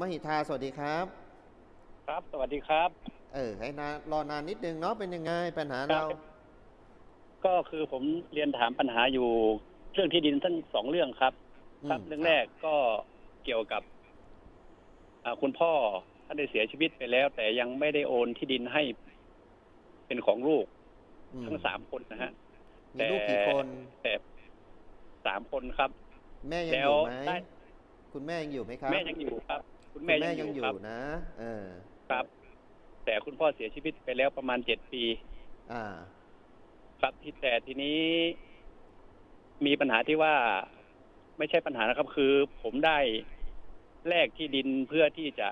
มหิทาสวัสดีครับ ครับ สวัสดีครับ เออ ให้นานรอนานนิดนึงเนาะเป็นยังไงปัญหาเรา ก็คือผมเรียนถามปัญหาอยู่เรื่องที่ดินทั้งสองเรื่องครับ ครับอืมเรื่องแรกก็เกี่ยวกับอ่าคุณพ่อท่านได้เสียชีวิตไปแล้ว แต่ยังไม่ได้โอนที่ดินให้เป็นของลูกอืทั้งสามคนนะฮะมีลูกกี่คนแต่สามคนครับ แม่ยังแล้อวยู่ไหมได้คุณแม่ยังอยู่ไหมครับ แม่ยังอยู่ครับ คุณคุณแม่แม่ยัยังงออยู่ยู่ครับนะเออครับ แต่คุณพ่อเสียชีวิตไปแล้วประมาณเจ็ดปี อ่า ครับที่แต่ทีนี้มีปัญหาที่ว่าไม่ใช่ปัญหานะครับ คือผมได้แลกที่ดินเพื่อที่จะ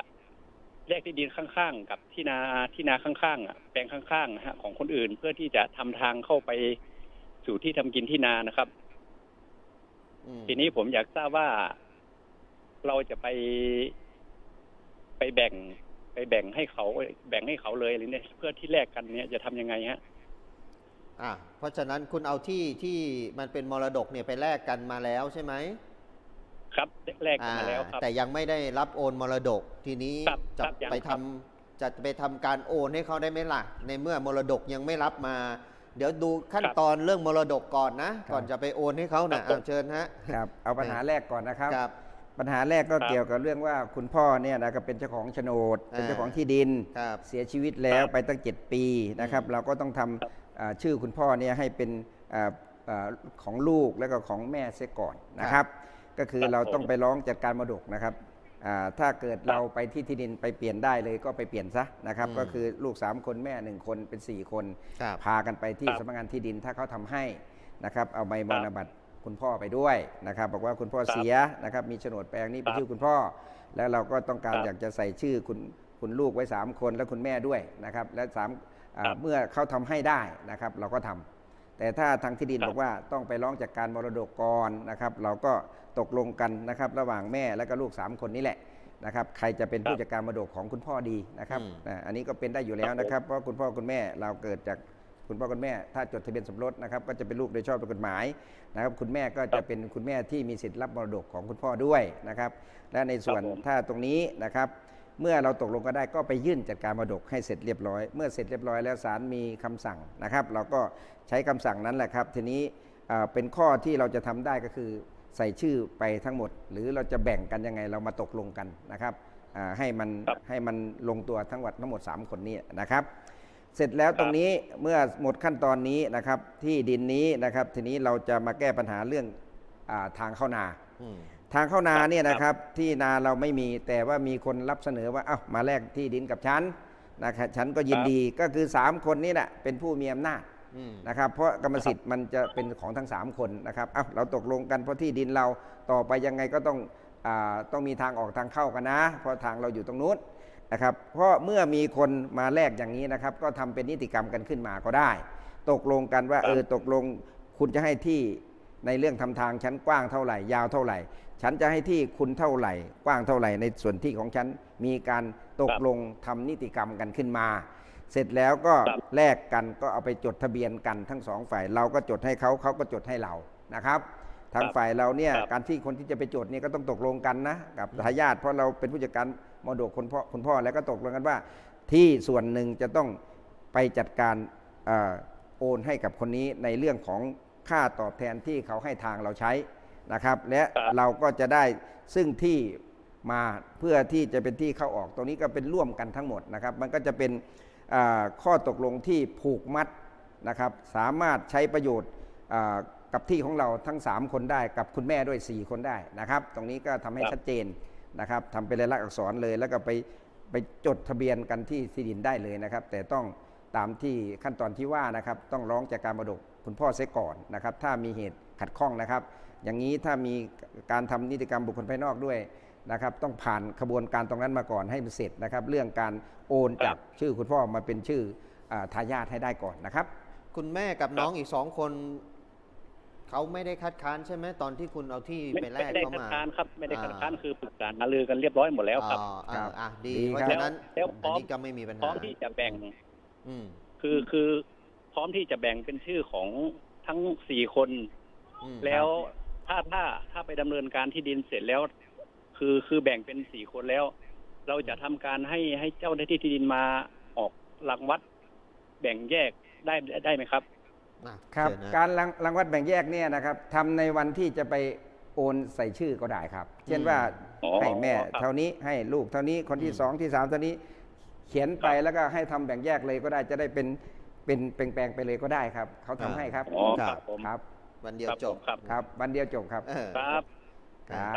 แลกที่ดินข้างๆ กับที่นาที่นาข้างๆอะแปลงข้างๆนะฮะของคนอื่นเพื่อที่จะทำทางเข้าไปสู่ที่ทำกินที่นานะครับอืมทีนี้ผมอยากทราบว่าเราจะไป ไปแบ่ง ไปแบ่งให้เขาแบ่งให้เขาเลยหรือเนี่ยเพื่อที่แลกกันเนี่ยจะทำยังไงฮะอะเพราะฉะนั้นคุณเอาที่ที่มันเป็นมรดกเนี่ยไปแลกกันมาแล้วใช่ไหมครับแลกกันมาแล้วครับแต่ยังไม่ได้รับโอนมรดกทีนี้ครับจะครับยังไปคทำรับจะไปทำการโอนให้เขาได้ไหมล่ะ ในเมื่อมรดกยังไม่รับมา เดี๋ยวดูขั้นตอนเรื่องมรดกก่อนนะ ก่อนจะไปโอนให้เขานะอะเชิญฮะครับเอาปัญหาแรกก่อนนะครับครับ ปัญหาแรกก็ครับเกี่ยวกับเรื่องว่าคุณพ่อเนี่ยนะก็เป็นเจ้าของโฉนดอ่าเป็นเจ้าของที่ดินครับเสียชีวิตแล้วครับไปตั้ง 7 ปีนะครับอืมเราก็ต้องทำอ่าชื่อคุณพ่อเนี่ยให้เป็นอ่าอ่าของลูกแล้วก็ของแม่เสียก่อนนะครับ ก็คือครับเราต้องผมไปร้องจัดการมรดกนะครับอ่าถ้าเกิดเราไปที่ที่ดินไปเปลี่ยนได้เลยก็ไปเปลี่ยนซะนะครับอืมก็คือลูก 3 คนแม่ 1 คนเป็น 4 คนครับพากันไปที่ครับสำนักงานที่ดินถ้าเขาทำให้นะครับ เอาใบมรณบัตร คุณพ่อไปด้วยนะครับ บอกว่าคุณพ่อครับเสียนะครับ มีโฉนดแปลงนี้เป็นครับชื่อคุณพ่อ แล้วเราก็ต้องการครับอยากจะใส่ชื่อคุณคุณลูกไว้ 3 คนและคุณแม่ด้วยนะครับ และสามอ่าครับเมื่อเขาทำให้ได้นะครับ เราก็ทำแต่ถ้าทางที่ดินครับบอกว่าต้องไปร้องจากการมรดกก่อนนะครับ เราก็ตกลงกันนะครับ ระหว่างแม่และก็ลูก 3 คนนี้แหละนะครับใครจะเป็นผู้จัดการมรดกของคุณพ่อดีนะครับอืมอ่าอันนี้ก็เป็นได้อยู่แล้วนะครับ เพราะคุณพ่อคุณแม่เราเกิดจาก คุณพ่อคุณแม่ถ้าจดทะเบียนสมรสนะครับก็จะเป็นลูกโดยชอบด้วยกฎหมายนะครับคุณแม่ก็จะเป็นคุณแม่ที่มีสิทธิ์รับมรดกของคุณพ่อด้วยนะครับและในส่วนครับผมถ้าตรงนี้นะครับเมื่อเราตกลงกันได้ก็ไปยื่นจัดการมรดกให้เสร็จเรียบร้อย เมื่อเสร็จเรียบร้อยแล้วศาลมีคำสั่งนะครับ เราก็ใช้คำสั่งนั้นแหละครับ ทีนี้อ่าเป็นข้อที่เราจะทำได้ก็คือใส่ชื่อไปทั้งหมด หรือเราจะแบ่งกันยังไงเรามาตกลงกันนะครับอ่าให้มันครับให้มันลงตัวทั้งหมดทั้งหมด 3 คนนี้นะครับ เสร็จแล้วตรงนี้เมื่อหมดขั้นตอนนี้นะครับ ที่ดินนี้นะครับ ทีนี้เราจะมาแก้ปัญหาเรื่องอาทางเข้านา อืม ทางเข้านาครับเนี่ยนะครับ ที่นาเราไม่มีแต่ว่ามีคนรับเสนอว่าเอ้ามาแลกที่ดินกับฉันนะครับฉันก็ยินครับดีก็คือ 3 คนนี้แหละเป็นผู้มีอำนาจอืม นะครับ เพราะกรรมสิทธิ์มันจะเป็นของทั้ง 3 คนนะครับเอ้าเราตกลงกันเพราะที่ดินเราต่อไปยังไงก็ต้องอาต้องมีทางออกทางเข้ากันนะ เพราะทางเราอยู่ตรงนู้น นะครับเพราะเมื่อมีคนมาแลกอย่างนี้นะครับ ก็ทำเป็นนิติกรรมกันขึ้นมาก็ได้ ตกลงกันว่าครับเออตกลงคุณจะให้ที่ในเรื่องทำทางชั้นกว้างเท่าไหร่ยาวเท่าไหร่ฉันจะให้ที่คุณเท่าไหร่ กว้างเท่าไหร่ ในส่วนที่ของฉันมีการตกลงทำนิติกรรมกันขึ้นมา เสร็จแล้วก็ครับแลกกันก็เอาไปจดทะเบียนกันทั้งสองฝ่าย เราก็จดให้เขาเขาก็จดให้เรานะครับ ทางฝ่ายเราเนี่ยครับการที่คนที่จะไปจดเนี่ยก็ต้องตกลงกันนะกับทายาทเพราะเราเป็นผู้จัดการมรดกคุณพ่อคุณพ่อแล้วก็ตกลงกันว่า ที่ส่วนหนึ่งจะต้องไปจัดการเอ่อโอนให้กับคนนี้ในเรื่องของค่าตอบแทนที่เขาให้ทางเราใช้นะครับ และครับเราก็จะได้ซึ่งที่มาเพื่อที่จะเป็นที่เข้าออกตรงนี้ก็เป็นร่วมกันทั้งหมดนะครับ มันก็จะเป็นอ่าข้อตกลงที่ผูกมัดนะครับ สามารถใช้ประโยชน์อ่า กับที่ของเราทั้ง 3 คนได้กับคุณแม่ด้วย 4 คนได้นะครับ ตรงนี้ก็ทำให้ครับชัดเจนนะครับทำเป็นลายลักษณ์อักษรเลย แล้วก็ไปไปจดทะเบียนกันที่ที่ดินได้เลยนะครับ แต่ต้องตามที่ขั้นตอนที่ว่านะครับ ต้องร้องจากการมรดกคุณพ่อเสียก่อนนะครับ ถ้ามีเหตุขัดข้องนะครับ อย่างนี้ถ้ามีการทำนิติกรรมบุคคลภายนอกด้วยนะครับ ต้องผ่านขบวนการตรงนั้นมาก่อนให้มันเสร็จนะครับ เรื่องการโอนจากชื่อคุณพ่อมาเป็นชื่ออาทายาทให้ได้ก่อนนะครับ คุณแม่กับน้องอีกสองคน เขาไม่ได้คัดค้านใช่ไหมตอนที่คุณเอาที่ไม่ไปแลไม่กได้เขาคัดมา ค้านครับไม่ได้คัดค้านอ่าคือปรึกษาหารือกันเรียบร้อยหมดแล้วครับ อ๋ออ่าครับอะดีดีเพครับราะฉะนั้นแล้วพร้อันอม นี้ก็ไม่มีปัญพร้อหามที่จะแบ่งอืมคือคือพร้อมที่จะแบ่งเป็นชื่อของทั้งสี่คน อืมแล้วถ้าถ้าถ้าไปดำเนินการที่ดินเสร็จแล้ว คือคือแบ่งเป็นสี่คนแล้ว เราจะทำการให้ให้เจ้าหน้าที่ที่ดินมาออกรังวัด แบ่งแยกได้ได้ไหมครับอะ ครับเชิญนะการรังรังวัดแบ่งแยกเนี่ยนะครับทำในวันที่จะไปโอนใส่ชื่อก็ได้ครับ เช่นว่าอ๋อให้แม่ครับเท่านี้ให้ลูกเท่านี้คนที่อืมสองที่สามเท่านี้ เขียนไปครับแล้วก็ให้ทำแบ่งแยกเลยก็ได้จะได้เป็นเป็นแปลงๆไปเลยก็ได้ครับ เขาทำให้ครับอ๋อครับผมครับวันเดียวครับจผบมครับครับ วันเดียวจบครับเออครับครับ